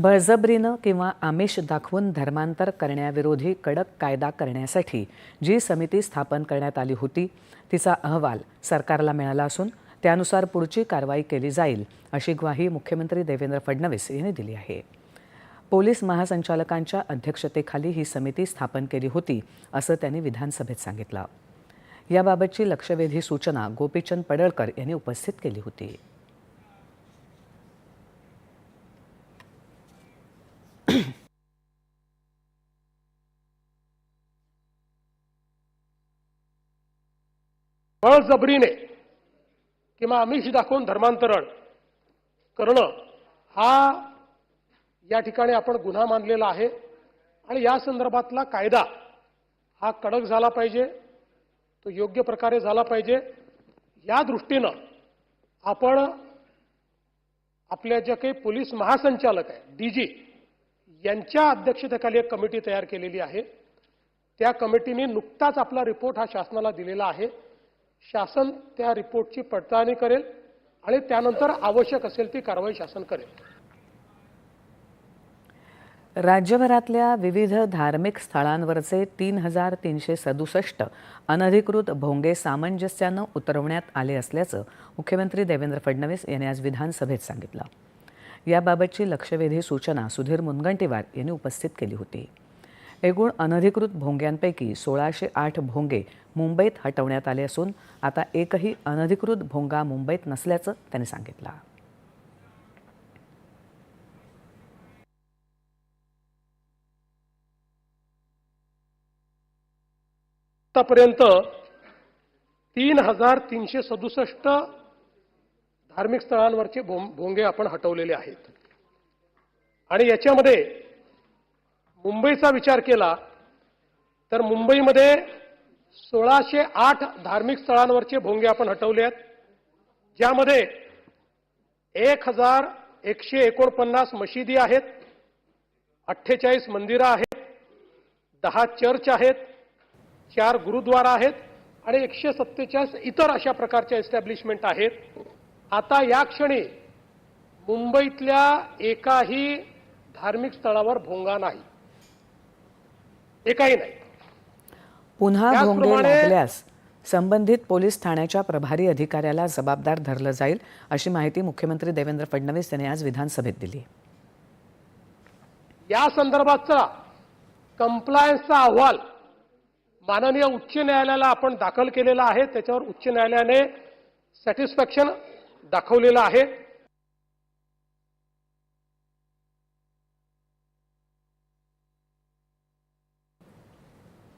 बळजबरीनं किंवा आमिष दाखवून धर्मांतर करण्याविरोधी कडक कायदा करण्यासाठी जी समिती स्थापन करण्यात आली होती तिचा अहवाल सरकारला मिळाला असून त्यानुसार पुढची कारवाई केली जाईल अशी ग्वाही मुख्यमंत्री देवेंद्र फडणवीस यांनी दिली आहे. पोलीस महासंचालकांच्या अध्यक्षतेखाली ही समिती स्थापन केली होती असं त्यांनी विधानसभेत सांगितलं. याबाबतची लक्षवेधी सूचना गोपीचंद पडळकर यांनी उपस्थित केली होती. बळजबरीने किंवा आमिष दाखवून धर्मांतरण करणं हा या ठिकाणी आपण गुन्हा मानलेला आहे. आणि या संदर्भातला कायदा हा कडक झाला पाहिजे तो योग्य प्रकारे झाला पाहिजे. या दृष्टीनं आपण आपल्या ज्या काही पोलीस महासंचालक आहे डीजी यांच्या अध्यक्षतेखाली एक कमिटी तयार केलेली आहे. त्या कमिटीने नुकताच आपला रिपोर्ट हा शासनाला दिलेला आहे. शासन त्या रिपोर्टची पडताळणी करेल आणि त्यानंतर आवश्यक असेल ती कारवाई शासन करेल. राज्यभरातल्या विविध धार्मिक स्थळांवरचे तीन हजार तीनशे सदुसष्ट अनधिकृत भोंगे सामंजस्यानं उतरवण्यात आले असल्याचं मुख्यमंत्री देवेंद्र फडणवीस यांनी आज विधानसभेत सांगितलं. याबाबतची लक्षवेधी सूचना सुधीर मुनगंटीवार यांनी उपस्थित केली होती. एकूण अनधिकृत भोंग्यांपैकी सोळाशे आठ भोंगे मुंबईत हटवण्यात आले असून आता एकही अनधिकृत भोंगा मुंबईत नसल्याचं त्यांनी सांगितलं. आतापर्यंत तीन हजार तीनशे सदुसष्ट धार्मिक स्थळांवरचे भोंगे आपण हटवलेले आहेत. आणि याच्यामध्ये मुंबईचा विचार केला तर मुंबईमध्ये सोळाशे आठ धार्मिक स्थळांवरचे भोंगे आपण हटवले आहेत ज्यामध्ये एक हजार एकशे एकोणपन्नास मशिदी आहेत अठ्ठेचाळीस मंदिरं आहेत दहा चर्च आहेत चार गुरुद्वारा आहेत आणि एकशे सत्तेचाळीस इतर अशा प्रकारच्या एस्टॅब्लिशमेंट आहेत. आता या क्षणी मुंबईतल्या एकाही धार्मिक स्थळावर भोंगा नाही. एकाही नाही. पुन्हा भोंगे लागल्यास संबंधित पोलीस ठाण्याच्या प्रभारी अधिकाऱ्याला जबाबदार धरलं जाईल अशी माहिती मुख्यमंत्री देवेंद्र फडणवीस यांनी आज विधानसभेत दिली. या संदर्भातचा कंप्लायन्सचा अहवाल माननीय उच्च न्यायालयाला आपण दाखल केलेला आहे. त्याच्यावर उच्च न्यायालयाने सॅटिस्फॅक्शन दाखवलेलं आहे.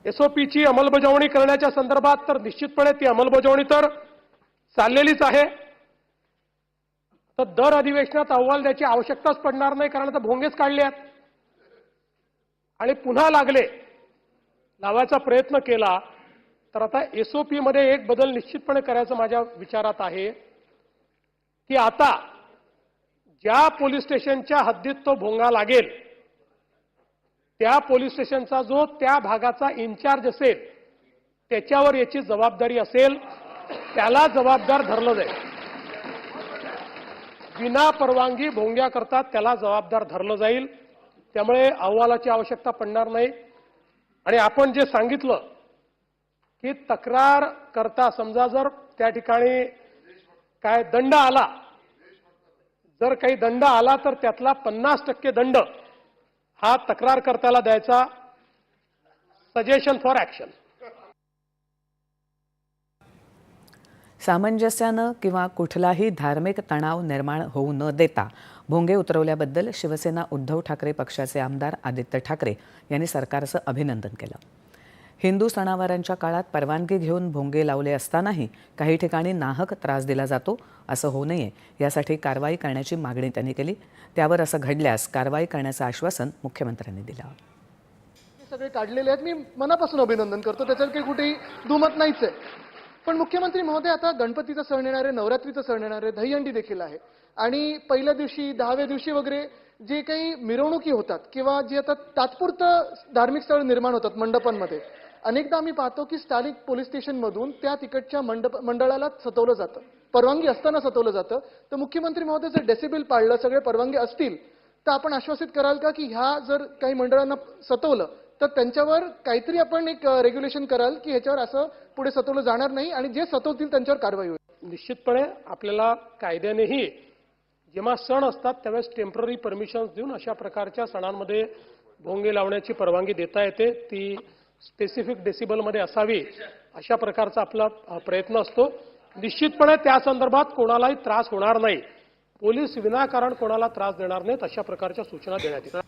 एसओपीची अंमलबजावणी करण्याच्या संदर्भात तर निश्चितपणे ती अंमलबजावणी तर चाललेलीच आहे. तर दर अधिवेशनात अहवाल द्यायची आवश्यकताच पडणार नाही कारण आता भोंगेच काढले आहेत. आणि पुन्हा लागले लावायचा प्रयत्न केला तर आता एसओपीमध्ये एक बदल निश्चितपणे करायचं माझ्या विचारात आहे की आता ज्या पोलीस स्टेशनच्या हद्दीत तो भोंगा लागेल त्या पोलीस स्टेशनचा जो त्या भागाचा इन्चार्ज असेल त्याच्यावर याची जबाबदारी असेल त्याला जबाबदार धरलं जाईल. विना परवानगी भोंग्या करतात त्याला जबाबदार धरलं जाईल. त्यामुळे अहवालाची आवश्यकता पडणार नाही. आणि आपण जे सांगितलं की तक्रार करता समजा जर त्या ठिकाणी काय दंड आला जर काही दंड आला तर त्यातला पन्नास टक्के दंड हा तक्रारकर्त्याला द्यायचा सजेशन फॉर ऍक्शन सामंजस्यानं किंवा कुठलाही धार्मिक तणाव निर्माण होऊ न देता भोंगे उतरवल्याबद्दल शिवसेना उद्धव ठाकरे पक्षाचे आमदार आदित्य ठाकरे यांनी सरकारचं अभिनंदन केलं. हिंदू सणावारांच्या काळात परवानगी घेऊन भोंगे लावले असतानाही काही ठिकाणी नाहक त्रास दिला जातो असं होऊ नये यासाठी कारवाई करण्याची मागणी त्यांनी केली. त्यावर असं घडल्यास कारवाई करण्याचं आश्वासन मुख्यमंत्र्यांनी दिलं. हे सगळे काढलेले आहेत. मी मनापासून अभिनंदन करतो. त्याच्यात काही कुठेही दुमत नाहीच आहे. पण मुख्यमंत्री महोदय आता गणपतीचा सण येणार आहे नवरात्रीचा सण येणार आहे दहीहंडी देखील आहे. आणि पहिल्या दिवशी दहाव्या दिवशी वगैरे जे काही मिरवणुकी होतात किंवा जे आता तात्पुरतं धार्मिक स्थळ निर्माण होतात मंडपांमध्ये अनेकदा आम्ही पाहतो की स्थानिक पोलीस स्टेशनमधून त्या तिकडच्या मंडप मंडळाला सतवलं जातं. परवानगी असताना सतवलं जातं. तर मुख्यमंत्री महोदय जर डेसिबिल पाळलं सगळे परवानगी असतील तर आपण आश्वासित कराल का की ह्या जर काही मंडळांना सतवलं तर त्यांच्यावर काहीतरी आपण एक रेग्युलेशन कराल की ह्याच्यावर असं पुढे सतवलं जाणार नाही आणि जे सतवतील त्यांच्यावर कारवाई होईल. निश्चितपणे आपल्याला कायद्यानेही जेव्हा सण असतात त्यावेळेस टेंपररी परमिशन देऊन अशा प्रकारच्या सणांमध्ये भोंगे लावण्याची परवानगी देता येते. ती स्पेसिफिक डेसिबलमध्ये असावी अशा प्रकारचा आपला प्रयत्न असतो. निश्चितपणे त्या संदर्भात कोणालाही त्रास होणार नाही. पोलीस विनाकारण कोणाला त्रास देणार नाहीत अशा प्रकारच्या सूचना देण्यात येतात.